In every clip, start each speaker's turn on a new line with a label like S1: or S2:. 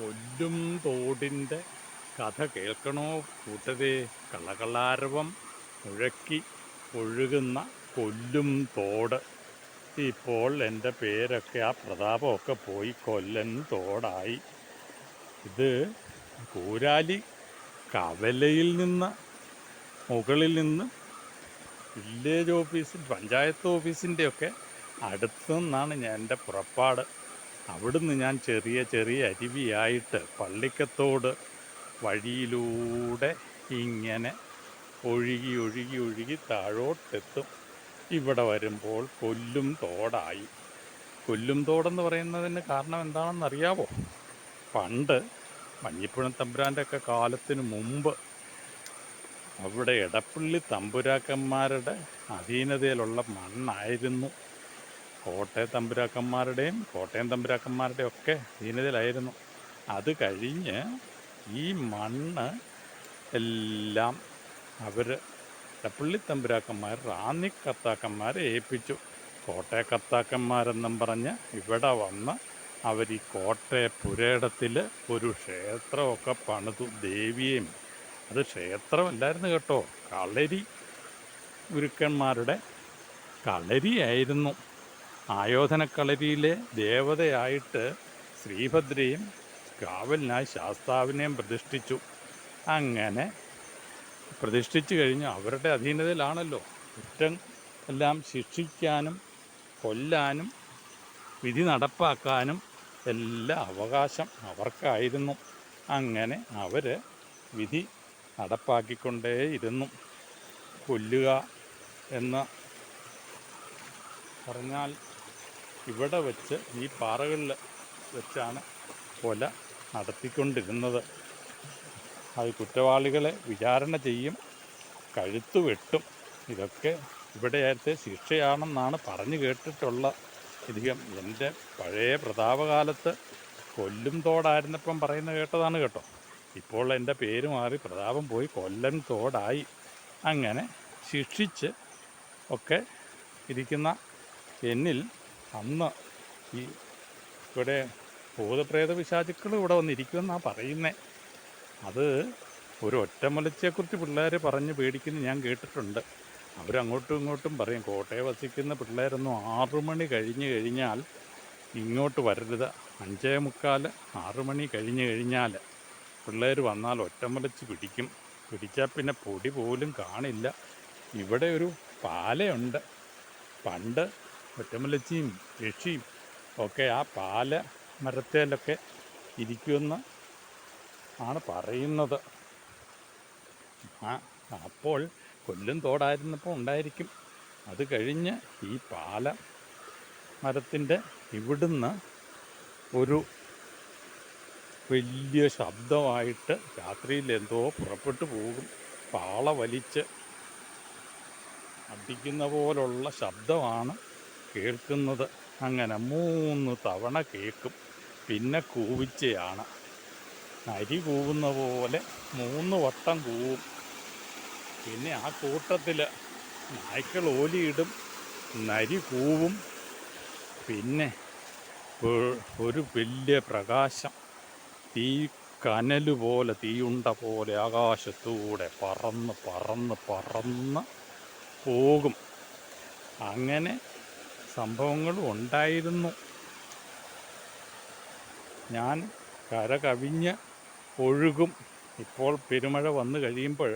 S1: കൊല്ലും തോടിന്റെ കഥ കേൾക്കണോ കൂട്ടരെ? കള്ളകള്ളാരവം മുഴക്കി ഒഴുകുന്ന കൊല്ലും തോട്. ഇപ്പോൾ എന്റെ പേരൊക്കെ ആ പ്രതാപമൊക്കെ പോയി കൊല്ലൻ തോടായി. ഇത് കൂരാലി കവലയിൽ നിന്ന് മുകളിൽ നിന്ന് വില്ലേജ് ഓഫീസിൽ പഞ്ചായത്ത് ഓഫീസിന്റെയൊക്കെ അടുത്തു നിന്നാണ് ഞാൻ എന്റെ പുറപ്പാട്. അവിടുന്ന് ഞാൻ ചെറിയ ചെറിയ അരുവിയായിട്ട് പള്ളിക്കത്തോട് വഴിയിലൂടെ ഇങ്ങനെ ഒഴുകി ഒഴുകി ഒഴുകി താഴോട്ടെത്തും. ഇവിടെ വരുമ്പോൾ കൊല്ലും തോടായി. കൊല്ലും തോടെന്ന് പറയുന്നതിന് കാരണം എന്താണെന്ന് അറിയാവോ പണ്ട് മഞ്ഞിപ്പുഴം തമ്പുരാന്റെ ഒക്കെ കാലത്തിന് മുമ്പ് അവിടെ ഇടപ്പള്ളി തമ്പുരാക്കന്മാരുടെ അധീനതയിലുള്ള മണ്ണായിരുന്നു. കോട്ടയ തമ്പുരാക്കന്മാരുടെയും കോട്ടയം തമ്പുരാക്കന്മാരുടെയും ഒക്കെ അധീനതയിലായിരുന്നു അത് കഴിഞ്ഞ് ഈ മണ്ണ് എല്ലാം അവർ പുള്ളിത്തമ്പുരാക്കന്മാർ തമ്പുരാക്കന്മാർ റാന്നി കത്താക്കന്മാരെ ഏൽപ്പിച്ചു. കോട്ടയ കത്താക്കന്മാരെന്നും പറഞ്ഞ് ഇവിടെ വന്ന് അവർ ഈ കോട്ടയ പുരയിടത്തിൽ ഒരു ക്ഷേത്രമൊക്കെ പണിതു ദേവിയെയും അത് ക്ഷേത്രമല്ലായിരുന്നു കേട്ടോ. കളരി ഗുരുക്കന്മാരുടെ കളരിയായിരുന്നു. ആയോധന കളരിയിലെ ദേവതയായിട്ട് ശ്രീഭദ്രയും കാവലിനായി ശാസ്താവിനെയും പ്രതിഷ്ഠിച്ചു. അങ്ങനെ പ്രതിഷ്ഠിച്ചു കഴിഞ്ഞു. അവരുടെ അധീനതയിലാണല്ലോ. കുറ്റം എല്ലാം ശിക്ഷിക്കാനും കൊല്ലാനും വിധി നടപ്പാക്കാനും എല്ലാ അവകാശം അവർക്കായിരുന്നു. അങ്ങനെ അവർ വിധി നടപ്പാക്കിക്കൊണ്ടേയിരുന്നു. കൊല്ലുക എന്ന് പറഞ്ഞാൽ ഇവിടെ വെച്ച് ഈ പാറകളിൽ വെച്ചാണ് കൊല നടത്തിക്കൊണ്ടിരുന്നത്. അത് കുറ്റവാളികളെ വിചാരണ ചെയ്യും കഴുത്ത് വെട്ടും. ഇതൊക്കെ ഇവിടെയായിട്ട് ശിക്ഷയാണെന്നാണ് പറഞ്ഞു കേട്ടിട്ടുള്ള അധികം എന്റെ പഴയ പ്രതാപകാലത്ത് കൊല്ലും തോടായിരുന്നപ്പം പറയുന്ന കേട്ടതാണ് കേട്ടോ. ഇപ്പോൾ എന്റെ പേര് മാറി പ്രതാപം പോയി കൊല്ലം തോടായി. അങ്ങനെ ശിക്ഷിച്ച് ഒക്കെ ഇരിക്കുന്ന എന്നിൽ അന്ന് ഈ ഇവിടെ ഭൂതപ്രേത പിശാചുക്കൾ ഇവിടെ വന്നിരിക്കുമെന്നാണ് പറയുന്നത് അത് ഒരു ഒറ്റമലച്ചെക്കുറിച്ച് പിള്ളേർ പറഞ്ഞ് പേടിക്കുന്ന ഞാൻ കേട്ടിട്ടുണ്ട്. അവരങ്ങോട്ടും ഇങ്ങോട്ടും പറയും കോട്ടയം വസിക്കുന്ന പിള്ളേരൊന്നും ആറു മണി കഴിഞ്ഞ് കഴിഞ്ഞാൽ ഇങ്ങോട്ട് വരരുത്. അഞ്ചേ മുക്കാൽ ആറു മണി കഴിഞ്ഞ് കഴിഞ്ഞാൽ പിള്ളേർ വന്നാൽ ഒറ്റമലച്ച് പിടിക്കും. പിടിച്ചാൽ പിന്നെ പൊടി പോലും കാണില്ല. ഇവിടെ ഒരു പാലയുണ്ട്. പണ്ട് ഒറ്റമലച്ചിയും രക്ഷിയും ഒക്കെ ആ പാല മരത്തേലൊക്കെ ഇരിക്കുമെന്ന് ആണ് പറയുന്നത്. ആ അപ്പോൾ കൊല്ലും തോടായിരുന്നപ്പോൾ ഉണ്ടായിരിക്കും. അത് കഴിഞ്ഞ് ഈ പാല മരത്തിന്റെ ഇവിടുന്ന് ഒരു വലിയ ശബ്ദമായിട്ട് രാത്രിയിൽ എന്തോ പുറപ്പെട്ടു പോകും. പാള വലിച്ച് അടിക്കുന്ന പോലുള്ള ശബ്ദമാണ് കേൾക്കുന്നത്. അങ്ങനെ മൂന്ന് തവണ കേൾക്കും. പിന്നെ കൂവിച്ചയാണ്. അരി കൂവുന്ന പോലെ മൂന്ന് വട്ടം കൂവും. പിന്നെ ആ കൂട്ടത്തിൽ നായ്ക്കൾ ഓലിയിടും. നരി കൂവും. പിന്നെ ഒരു വലിയ പ്രകാശം. തീ കനൽ പോലെ തീയുണ്ട പോലെ ആകാശത്തൂടെ പറന്ന് പറന്ന് പറന്ന് പോകും. അങ്ങനെ സംഭവങ്ങളും ഉണ്ടായിരുന്നു. ഞാൻ കര കവിഞ്ഞ് ഒഴുകും. ഇപ്പോൾ പെരുമഴ വന്നു കഴിയുമ്പോൾ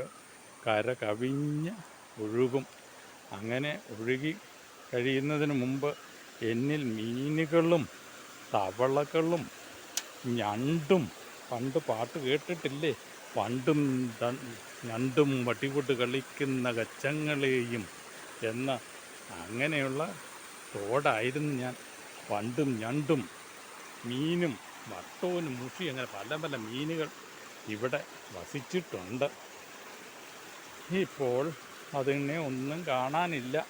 S1: കര കവിഞ്ഞ് ഒഴുകും. അങ്ങനെ ഒഴുകി കഴിയുന്നതിന് മുമ്പ് എന്നിൽ മീനുകളും തവളകളും ഞണ്ടും പണ്ട് പാട്ട് കേട്ടിട്ടില്ലേ? പണ്ടും ഞണ്ടും വട്ടികൊട്ട് കളിക്കുന്ന കച്ചങ്ങളെയും എന്ന അങ്ങനെയുള്ള തോടായിരുന്നു ഞാൻ. പണ്ടും ഞണ്ടും മീനും വട്ടവും മുഷിയും അങ്ങനെ പല പല മീനുകൾ ഇവിടെ വസിച്ചിട്ടുണ്ട്. ഇപ്പോൾ അതിനെ ഒന്നും കാണാനില്ല.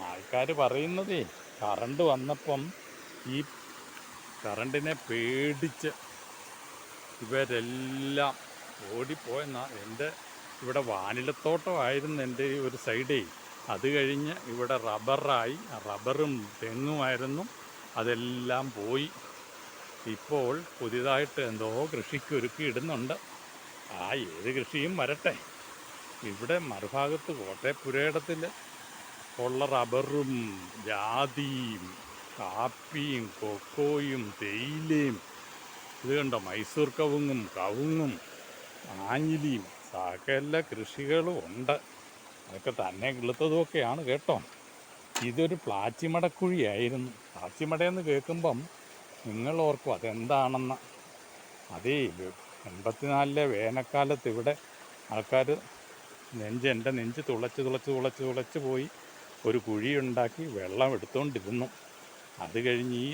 S1: ആൾക്കാർ പറയുന്നതേ കറണ്ട് വന്നപ്പം ഈ കറണ്ടിനെ പേടിച്ച് ഇവരെല്ലാം ഓടിപ്പോയെന്നാ എന്റെ ഇവിടെ വാനിലത്തോട്ടമായിരുന്നു എന്റെ ഒരു സൈഡേ. അത് കഴിഞ്ഞ് ഇവിടെ റബ്ബറായി റബ്ബറും തെങ്ങുമായിരുന്നു അതെല്ലാം പോയി. ഇപ്പോൾ പുതിയതായിട്ട് എന്തോ കൃഷിക്ക് ഒരുക്കി ഇടുന്നുണ്ട്. ആ ഏത് കൃഷിയും വരട്ടെ. ഇവിടെ മറുഭാഗത്ത് കോട്ടയപ്പുരയിടത്തിൽ ഉള്ള റബ്ബറും ജാതിയും കാപ്പിയും കൊക്കോയും തേയിലയും ഇത് കണ്ടോ? മൈസൂർ കവുങ്ങും കവുങ്ങും ആഞ്ഞിലിയും സകല കൃഷികളും ഉണ്ട്. അതൊക്കെ തന്നെ കിളുത്തതുമൊക്കെയാണ് കേട്ടോ. ഇതൊരു പ്ലാച്ചിമടക്കുഴിയായിരുന്നു. പ്ലാച്ചിമടയെന്ന് കേൾക്കുമ്പം നിങ്ങൾ ഓർക്കും അതെന്താണെന്ന്. അതേ എൺപത്തിനാലിലെ വേനൽക്കാലത്ത് ഇവിടെ ആൾക്കാർ നെഞ്ച് എന്റെ നെഞ്ച് തുളച്ച് തുളച്ച് തുളച്ച് തുളച്ച് പോയി ഒരു കുഴിയുണ്ടാക്കി വെള്ളം എടുത്തുകൊണ്ടിരുന്നു അത് കഴിഞ്ഞ് ഈ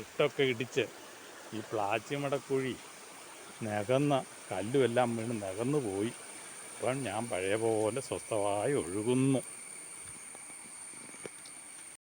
S1: ഇട്ടൊക്കെ ഇടിച്ച് ഈ പ്ലാച്ചിമടക്കുഴി നികന്ന കല്ലുമെല്ലാം വീണ് നികന്നു പോയി. അപ്പം ഞാൻ പഴയ പോലെ സ്വസ്ഥമായി ഒഴുകുന്നു.